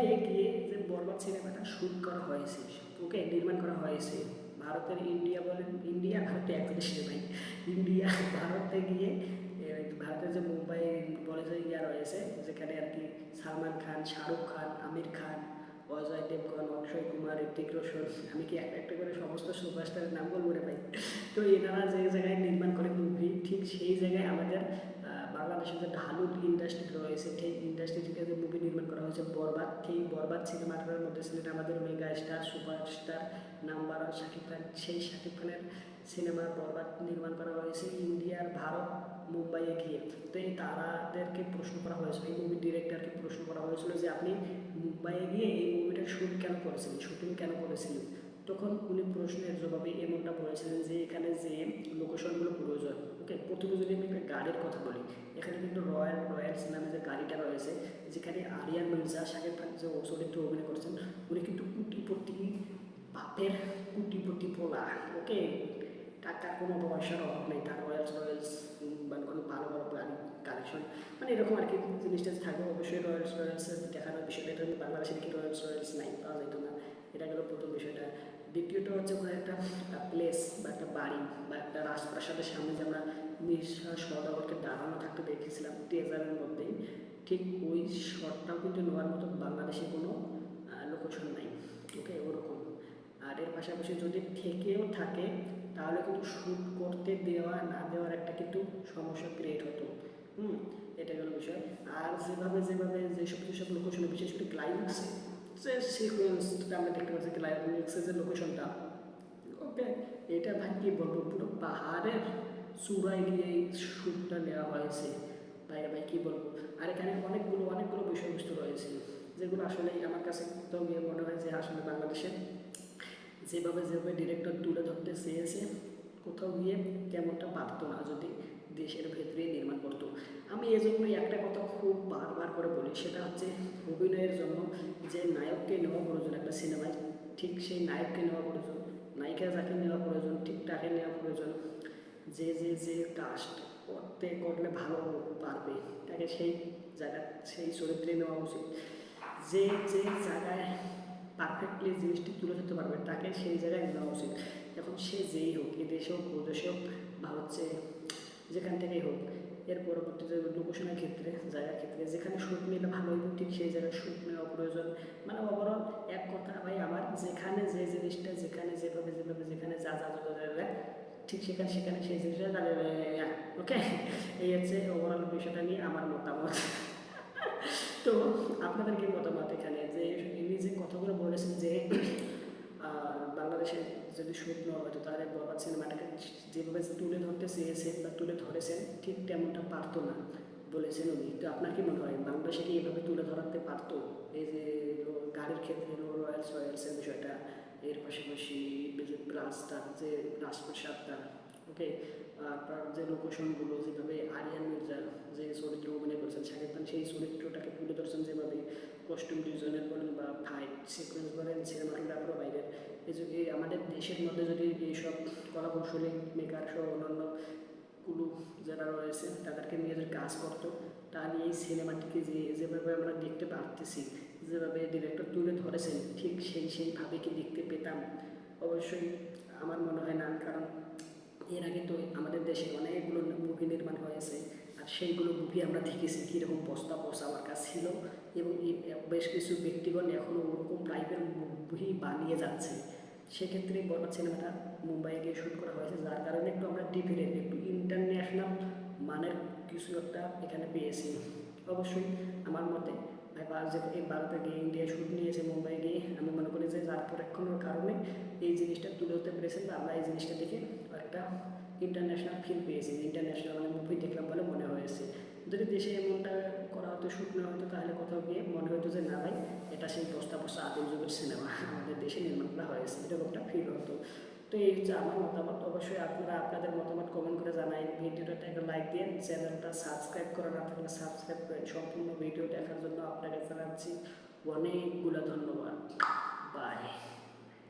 মুম্বাইয়ে গিয়ে যে বরবাদ সিনেমাটা শ্যুট করা হয়েছে, ওকে নির্মাণ করা হয়েছে, ভারতের ইন্ডিয়া বলেন, ইন্ডিয়া, ভারতে এক দেশ ভাই, ইন্ডিয়া, ভারতে গিয়ে ভারতের যে মুম্বাই বলে যে ইয়া রয়েছে, যেখানে আর কি সালমান খান, শাহরুখ খান, আমির খান, অজয় দেবগন, অক্ষয় কুমার ঋতিক রোশন, আমি কি একটা একটা করে সমস্ত সুপারস্টারের নাম বলব রে ভাই? তো এনারা যে জায়গায় নির্মাণ করে মুভি ঠিক সেই জায়গায় আমাদের বাংলাদেশের যে ঢালুট ইন্ডাস্ট্রি রয়েছে, সেই ইন্ডাস্ট্রি থেকে যে হয়েছে বরবাদ সেই বরবাদ সিনেমাটার মধ্যে ছিলেন আমাদের mega star superstar number one Shakib Khan, সেই শাকিব খানের সিনেমা বরবাদ নির্মাণ করা হয়েছে ইন্ডিয়ার ভারত, মুম্বাইয়ে গিয়ে। তো এই তারাদেরকে প্রশ্ন করা হয়েছিল, এই মুভি ডিরেক্টরকে প্রশ্ন করা হয়েছিল যে আপনি মুম্বাইয়ে গিয়ে এই মুভিটা শ্যুট কেন করেছিলেন? শ্যুটিং কেন করেছিলেন? তখন উনি প্রশ্নের জবাবে এমনটা বলেছিলেন যে এখানে যে লোকেশনগুলো প্রয়োজন, ওকে? প্রথমে যদি আমি একটা গাড়ির কথা বলি, এখানে কিন্তু রয়্যাল রয়্যালস নামে যে গাড়িটা রয়েছে, যেখানে আরিয়ান মির্জা, শাকিব খান যে চরিত্র অভিনয় করছেন, উনি কিন্তু কুটিপতি, বাপের কুটিপতি পোলা, ওকে? টাকার কোনো পয়সার অভাব নেই, তার রয়্যালস রয়্যালস মানে কোনো ভালো ভালো গাড়ি কালেকশন মানে এরকম আর কি জিনিসটা থাকবে। অবশ্যই রয়্যালস, রয়্যালসের দেখানোর বিষয়টা বাংলাদেশে কি রয়্যালস রয়্যালস নাই, পাওয়া যেত না। এটা গেল প্রথম বিষয়টা। দ্বিতীয়ত হচ্ছে ওখানে একটা প্লেস বা একটা বাড়ি বা একটা রাজপ্রাসাদের সামনে যে আমরা মির্জা সদাগরকে দাঁড়ানো থাকতে দেখেছিলাম টেজারের মধ্যেই, ঠিক ওই শটটাও কিন্তু নেওয়ার মতো বাংলাদেশে কোনো লোকেশন নাই, ওকে, ওরকম। আর এর পাশাপাশি যদি থেকেও থাকে, তাহলে কিন্তু শ্যুট করতে দেওয়া, না দেওয়ার একটা কিন্তু সমস্যা ক্রিয়েট হতো। হুম এটা গেল বিষয়। আর যেভাবে যেভাবে যেসব যেসব লোকেশনে বিশেষ করে ক্লাইম্যাক্সে যে সিকোয়েন্সটা আমরা দেখতে পাচ্ছি ক্লাইম্যাক্সের যে লোকেশনটা ওকে, এটা ভাই বলব, পুরো পাহাড়ের চূড়ায় গিয়ে এই শ্যুটটা নেওয়া হয়েছে। ভাই ভাই কী বলব? আর এখানে অনেকগুলো অনেকগুলো বিষয়বস্তু রয়েছে, যেগুলো আসলে আমার কাছে তো গিয়ে মনে হয় যে আসলে বাংলাদেশের যেভাবে যেভাবে ডিরেক্টর তুলে ধরতে চেয়েছে, কোথাও গিয়ে কেমনটা পারতো না যদি দেশের ভেতরে নির্মাণ করতো। আমি এই জন্যই একটা কথা খুব বারবার করে বলি, সেটা হচ্ছে অভিনয়ের জন্য যে নায়ককে নেওয়া প্রয়োজন, একটা সিনেমায় ঠিক সেই নায়ককে নেওয়া প্রয়োজন, নায়িকা যাকে নেওয়া প্রয়োজন, ঠিক তাকে নেওয়া প্রয়োজন, যে যে যে কাস্ট করতে করলে ভালো পারবে, তাকে সেই জায়গা, সেই চরিত্রে নেওয়া উচিত। যে যে জায়গায় পারফেক্টলি জিনিসটি তুলে ধরতে পারবে, তাকে সেই জায়গায় নেওয়া উচিত। এখন সে যেই হোক এদেশে হোক প্রদেশে হোক বা হচ্ছে যেখান থেকেই হোক, এর পরবর্তীতে লোকেশনের ক্ষেত্রে জায়গার ক্ষেত্রে, যেখানে শ্যুট নিলে ভালো হইব ঠিক সেই জায়গায় শ্যুট নেওয়া প্রয়োজন। মানে ওভারঅল এক কথা, ভাই, আমার যেখানে যে জিনিসটা, যেখানে যেভাবে যেভাবে, যেখানে যা যা যা ঠিক সেখানে সেখানে সেই জিনিসটা দাঁড়িয়ে ওকে এই হচ্ছে ওভারঅল বিষয়টা নিয়ে আমার মতামত। তো আপনাদের কি মতামত এখানে যে ইনি যে কথাগুলো বলেছেন যে আহ, বাংলাদেশে যদি শুট নেওয়া হতো তাহলে বরবাদ সিনেমাটাকে যেভাবে তুলে ধরতে চেয়েছেন বা তুলে ধরেছেন, ঠিক তেমনটা পারতো না বলেছেন উনি। তো আপনার কি মনে হয় বাংলাদেশে কি এভাবে তুলে ধরাতে পারতো? এই যে গাড়ির ক্ষেত্রে রয়্যালস রয়্যালসের বিষয়টা, এর পাশাপাশি রাস্তা যে রাজপ্রসাদটা ওকে? আপনার যে লোকেশনগুলো যেভাবে আরিয়ান মির্জা যে চরিত্র অভিনয় করেছেন, শাকিব খান সেই যেভাবে কস্টিউম ডিজাইনার বলেন বা ফাইট সিকোয়েন্স বলেন সিনেমাটোগ্রাফার বাইরের। এই যে আমাদের দেশের মধ্যে যদি এইসব কলাকৌশলী মেকার সহ অন্যান্য কুলু যারা রয়েছে, তাদেরকে নিয়ে যদি কাজ করতো তাহলে এই সিনেমাটিকে যে, যেভাবে আমরা দেখতে পারতেছি, যেভাবে ডিরেক্টর তুলে ধরেছেন, ঠিক সেই, সেইভাবে কি দেখতে পেতাম? অবশ্যই আমার মনে হয় না, কারণ এর আগে তো আমাদের দেশে অনেকগুলো মুভি নির্মাণ হয়েছে। সেইগুলো মুভি আমরা দেখেছি, কীরকম বস্তা বসা আমার কাছে ছিল এবং বেশ কিছু ব্যক্তিগণ এখনও ওরকম টাইপের মুভি বানিয়ে যাচ্ছে। সেক্ষেত্রে বরবাদ সিনেমাটা মুম্বাইয়ে গিয়ে শ্যুট করা হয়েছে, যার কারণে একটু আমরা ডিফারেন্ট একটু ইন্টারন্যাশনাল মানের কিছু একটা এখানে পেয়েছি। অবশ্যই আমার মতে এই ভারতে গিয়ে ইন্ডিয়া শ্যুট নিয়েছে মুম্বাই গিয়ে আমি মনে করি যে যার পরীক্ষণের কারণে এই জিনিসটা তুলে ধরতে পেরেছেন বা আমরা এই জিনিসটা দেখে একটা ইন্টারন্যাশনাল ফিল পেয়েছি ইন্টারন্যাশনাল মানে মুভি দেখলাম বলে মনে হয়েছে। যদি দেশে এমনটা করা হতো শ্যুট নেওয়া হতো, তাহলে কোথাও গিয়ে মনে হতো যে না ভাই, এটা সেই বস্তা বস্তা আদিম যুগের সিনেমা আমাদের দেশে নির্মাণ করা হয়েছে, এরকম একটা ফিল হতো। তো এই হচ্ছে আমার মতামত, অবশ্যই আপনারা আপনাদের মতামত কমেন্ট করে জানাই। ভিডিওটা একটা লাইক দিয়ে চ্যানেলটা সাবস্ক্রাইব করা না থাকলে সাবস্ক্রাইব করেন সম্পূর্ণ ভিডিও দেখার জন্য আপনাকে জানাচ্ছি। অনেকগুলো ধন্যবাদ। বাই